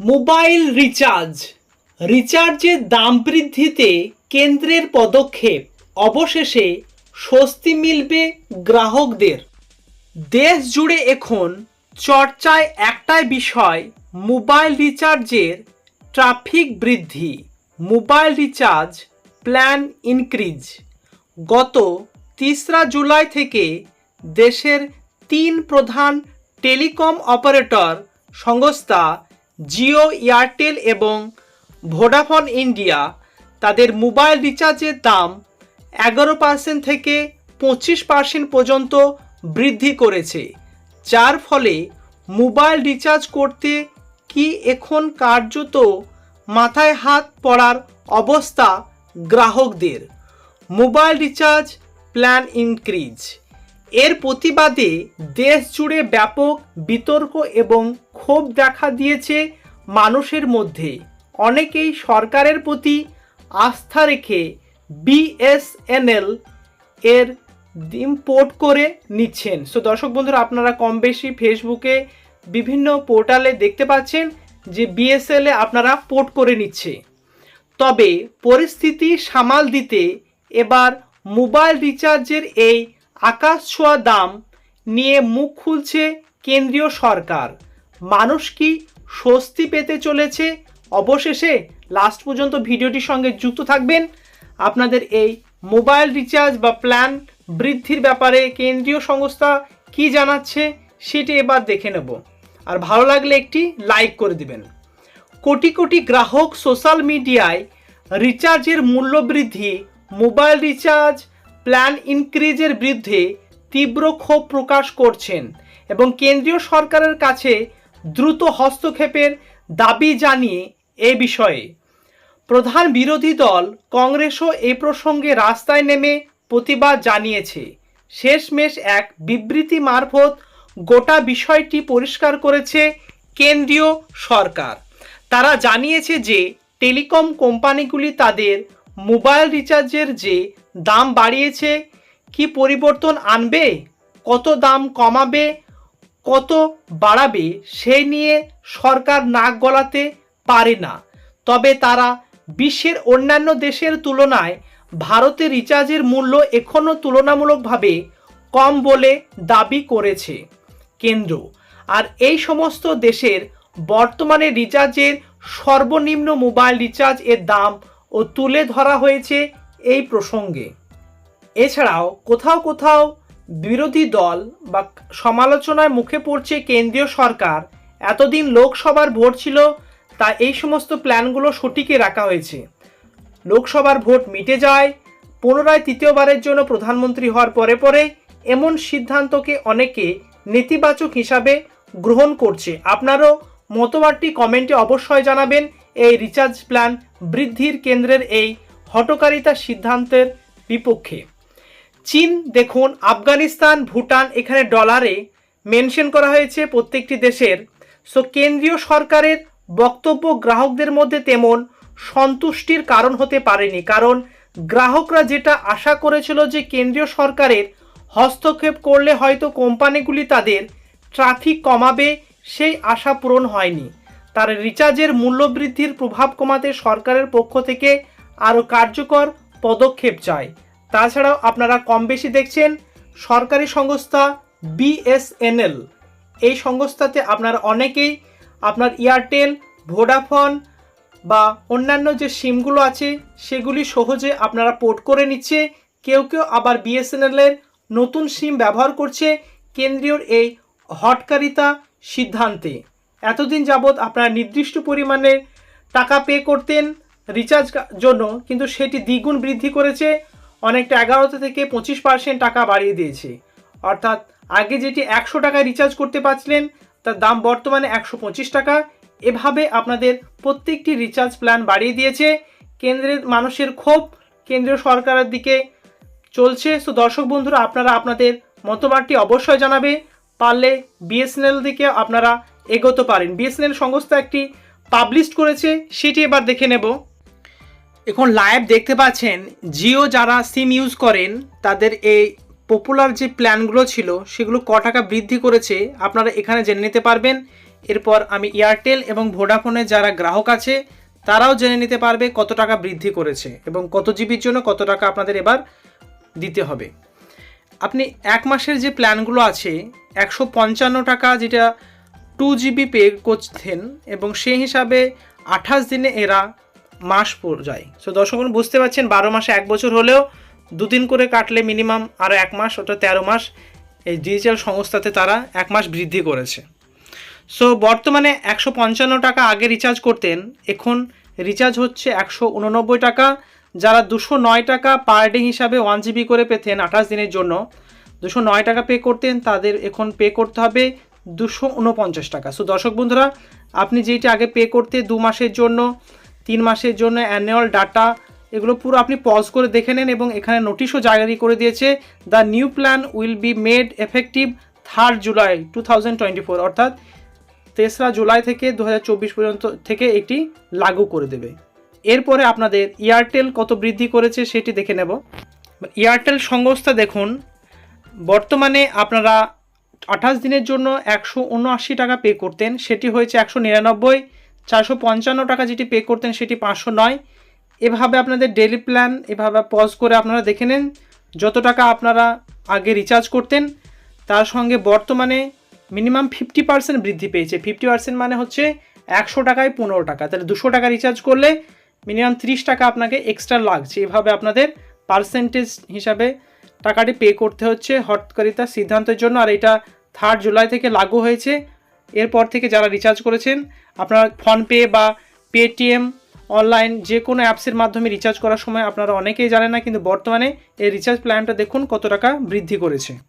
Mobile recharge. রিচার্জের দাম বৃদ্ধিতে কেন্দ্রের পদক্ষেপ, অবশেষে স্বস্তি মিলবে গ্রাহকদের। দেশ জুড়ে এখন চর্চায় একটাই বিষয়, মোবাইল রিচার্জের ট্রাফিক বৃদ্ধি। Mobile recharge plan increase. গত তিসরা জুলাই থেকে দেশের তিন প্রধান টেলিকম অপারেটর সংস্থা জিও, এয়ারটেল এবং ভোডাফোন ইন্ডিয়া তাদের মোবাইল রিচার্জের দাম এগারো পার্সেন্ট থেকে পঁচিশ পার্সেন্ট পর্যন্ত বৃদ্ধি করেছে, যার ফলে মোবাইল রিচার্জ করতে কি এখন কার্যত মাথায় হাত পড়ার অবস্থা গ্রাহকদের? মোবাইল রিচার্জ প্ল্যান ইনক্রিজ এর প্রতিবাদে দেশ জুড়ে ব্যাপক বিতর্ক এবং ক্ষোভ দেখা দিয়েছে মানুষের মধ্যে। অনেকেই সরকারের প্রতি আস্থা রেখে বিএসএনএল এর ডিম পোর্ট করে নিচ্ছেন। সো দর্শক বন্ধুরা, আপনারা কম বেশি ফেসবুকে বিভিন্ন পোর্টালে দেখতে পাচ্ছেন যে বিএসএল এ আপনারা পোর্ট করে নিচ্ছে। তবে পরিস্থিতি সামাল দিতে এবার মোবাইল রিচার্জের এই আকাশ ছোঁয়া দাম নিয়ে মুখ খুলছে কেন্দ্রীয় সরকার। মানুষ কি স্বস্তি পেতে চলেছে? অবশেষে লাস্ট পর্যন্ত ভিডিওটির সঙ্গে যুক্ত থাকবেন আপনাদের এই মোবাইল রিচার্জ বা প্ল্যান বৃদ্ধির ব্যাপারে কেন্দ্রীয় সংস্থা কি জানাচ্ছে সেটি এবার দেখে নেব। আর ভালো লাগলে একটি লাইক করে দিবেন। কোটি কোটি গ্রাহক সোশ্যাল মিডিয়ায় রিচার্জের মূল্য বৃদ্ধি মোবাইল রিচার্জ প্ল্যান ইনক্রিজের বিরুদ্ধে তীব্র ক্ষোভ প্রকাশ করছেন এবং কেন্দ্রীয় সরকারের কাছে দ্রুত হস্তক্ষেপের দাবি জানিয়ে এ বিষয়ে। প্রধান বিরোধী দল কংগ্রেসও এই প্রসঙ্গে রাস্তায় নেমে প্রতিবাদ জানিয়েছে। শেষমেশ এক বিবৃতি মারফত গোটা বিষয়টি পরিষ্কার করেছে কেন্দ্রীয় সরকার। তারা জানিয়েছে যে টেলিকম কোম্পানিগুলি তাদের মোবাইল রিচার্জের যে দাম বাড়িয়েছে, কি পরিবর্তন আনবে, কত দাম কমাবে, কত বাড়াবে সেই নিয়ে সরকার নাক গলাতে পারে না। তবে তারা বিশ্বের অন্যান্য দেশের তুলনায় ভারতে রিচার্জের মূল্য এখনও তুলনামূলকভাবে কম বলে দাবি করেছে কেন্দ্র। আর এই সমস্ত দেশের বর্তমানে রিচার্জের সর্বনিম্ন মোবাইল রিচার্জ এর দাম ও তুলে ধরা হয়েছে এই প্রসঙ্গে। এছাড়াও কোথাও কোথাও বিরোধী দল বা সমালোচনায় মুখে পড়ছে কেন্দ্রীয় সরকার, এতদিন লোকসভার ভোট ছিল, তা এই সমস্ত প্ল্যানগুলো সঠিকই রাখা হয়েছে। লোকসভার ভোট মিটে যায়, পুনরায় তৃতীয়বারের জন্য প্রধানমন্ত্রী হওয়ার পরে পরে এমন সিদ্ধান্তকে অনেকে নেতিবাচক হিসাবে গ্রহণ করছে। আপনারও মতবাদটি কমেন্টে অবশ্যই জানাবেন, এই রিচার্জ প্ল্যান বৃদ্ধির কেন্দ্রের এই হটকারিতা সিদ্ধান্তের বিপক্ষে। চীন, দেখুন, আফগানিস্তান, ভুটান, এখানে ডলারে মেনশন করা হয়েছে প্রত্যেকটি দেশের। সো, কেন্দ্রীয় সরকারের বক্তব্য গ্রাহকদের মধ্যে তেমন সন্তুষ্টির কারণ হতে পারেনি। কারণ, গ্রাহকরা যেটা আশা করেছিল যে কেন্দ্রীয় সরকারের হস্তক্ষেপ করলে হয়তো কোম্পানিগুলি তাদের ট্রাফিক কমাবে, সেই আশা পূরণ হয়নি। তার রিচার্জের মূল্য বৃদ্ধির প্রভাব কমাতে সরকারের পক্ষ থেকে আরও কার্যকর পদক্ষেপ চায় তাছাড়াও আপনারা কম বেশি দেখছেন সরকারি সংস্থা বিএসএনএল। এই সংস্থাতে আপনারা অনেকেই আপনার এয়ারটেল, ভোডাফোন বা অন্যান্য যে সিমগুলো আছে, সেগুলি সহজে আপনারা পোর্ট করে নিচ্ছে। কেউ কেউ আবার বিএসএনএলের নতুন সিম ব্যবহার করছে কেন্দ্রীয় এই হটকারিতা সিদ্ধান্তে। এতদিন যাবৎ আপনারা নির্দিষ্ট পরিমাণে টাকা পে করতেন রিচার্জ জন্য কিন্তু সেটি দ্বিগুণ বৃদ্ধি করেছে, অনেকটা এগারোতে থেকে পঁচিশ পার্সেন্ট টাকা বাড়িয়ে দিয়েছে। অর্থাৎ আগে যেটি একশো টাকায় রিচার্জ করতে পারছিলেন, তার দাম বর্তমানে একশো পঁচিশ টাকা। এভাবে আপনাদের প্রত্যেকটি রিচার্জ প্ল্যান বাড়িয়ে দিয়েছে। কেন্দ্রের মানুষের ক্ষোভ কেন্দ্রীয় সরকারের দিকে চলছে। তো দর্শক বন্ধুরা, আপনারা আপনাদের মতবাদটি অবশ্যই জানাবে। পারলে বিএসএনএল দিকে আপনারা এগোতে পারেন। বিএসএনএল সংস্থা একটি পাবলিশ করেছে, সেটি এবার দেখে নেব। এখন লাইভ দেখতে পাচ্ছেন, জিও যারা সিম ইউজ করেন, তাদের এই পপুলার যে প্ল্যানগুলো ছিল, সেগুলো ক টাকা বৃদ্ধি করেছে, আপনারা এখানে জেনে নিতে পারবেন। এরপর আমি এয়ারটেল এবং ভোডাফোনের যারা গ্রাহক আছে, তারাও জেনে নিতে পারবে কত টাকা বৃদ্ধি করেছে এবং কত জিবির জন্য কত টাকা আপনাদের এবার দিতে হবে। আপনি এক মাসের যে প্ল্যানগুলো আছে, একশো পঞ্চান্ন টাকা যেটা টু জিবি পে করছেন এবং সেই হিসাবে আঠাশ দিনে এরা মাস পর যায়। সো দর্শক বুঝতে পারছেন, বারো মাসে এক বছর হলেও দুদিন করে কাটলে মিনিমাম আরও এক মাস, ওটা তেরো মাস। এই ডিজিটাল সংস্থাতে তারা এক মাস বৃদ্ধি করেছে। সো বর্তমানে একশো পঞ্চান্ন টাকা আগে রিচার্জ করতেন, এখন রিচার্জ হচ্ছে একশো উননব্বই টাকা। যারা দুশো নয় টাকা পার ডে হিসাবে ওয়ান জিবি করে পেতেন আঠাশ দিনের জন্য, দুশো নয় টাকা পে করতেন, তাদের এখন পে করতে হবে দুশো উনপঞ্চাশ টাকা। সো দর্শক বন্ধুরা, আপনি যেইটা আগে পে করতে দু মাসের জন্য তিন মাসের জন্য অ্যানুয়াল ডাটা এগুলো পুরো আপনি পজ করে দেখে নেন এবং এখানে নোটিশও জারি করে দিয়েছে। The new plan will be made effective third July to অর্থাৎ তেসরা জুলাই থেকে দু হাজার চব্বিশ পর্যন্ত থেকে এটি লাগু করে দেবে। এরপরে আপনাদের এয়ারটেল কত বৃদ্ধি করেছে সেটি দেখে নেব। এয়ারটেল সংস্থা দেখুন, বর্তমানে আপনারা আঠাশ দিনের জন্য একশো উনআশি টাকা পে করতেন, সেটি হয়েছে একশো নিরানব্বই। চারশো পঞ্চান্ন টাকা যেটি পে করতেন সেটি পাঁচশো নয়। এভাবে আপনাদের ডেলি প্ল্যান এভাবে পজ করে আপনারা দেখে নেন যত টাকা আপনারা আগে রিচার্জ করতেন। তার সঙ্গে বর্তমানে মিনিমাম ফিফটি পার্সেন্ট বৃদ্ধি পেয়েছে। ফিফটি পার্সেন্ট মানে হচ্ছে একশো টাকায় পনেরো টাকা। তাহলে দুশো টাকা রিচার্জ করলে মিনিমাম ত্রিশ টাকা আপনাকে এক্সট্রা লাগছে। এভাবে আপনাদের পার্সেন্টেজ হিসাবে টাকাটি পে করতে হচ্ছে হটকারিতার সিদ্ধান্তের জন্য। আর এটা থার্ড জুলাই থেকে লাগু হয়েছে। এরপর থেকে যারা রিচার্জ করেছেন, আপনারা ফোনপে বা পেটিএম অনলাইন যে কোনো অ্যাপসের মাধ্যমে রিচার্জ করার সময় আপনারা অনেকেই জানেন না, কিন্তু বর্তমানে এই রিচার্জ প্ল্যানটা দেখুন কত টাকা বৃদ্ধি করেছে।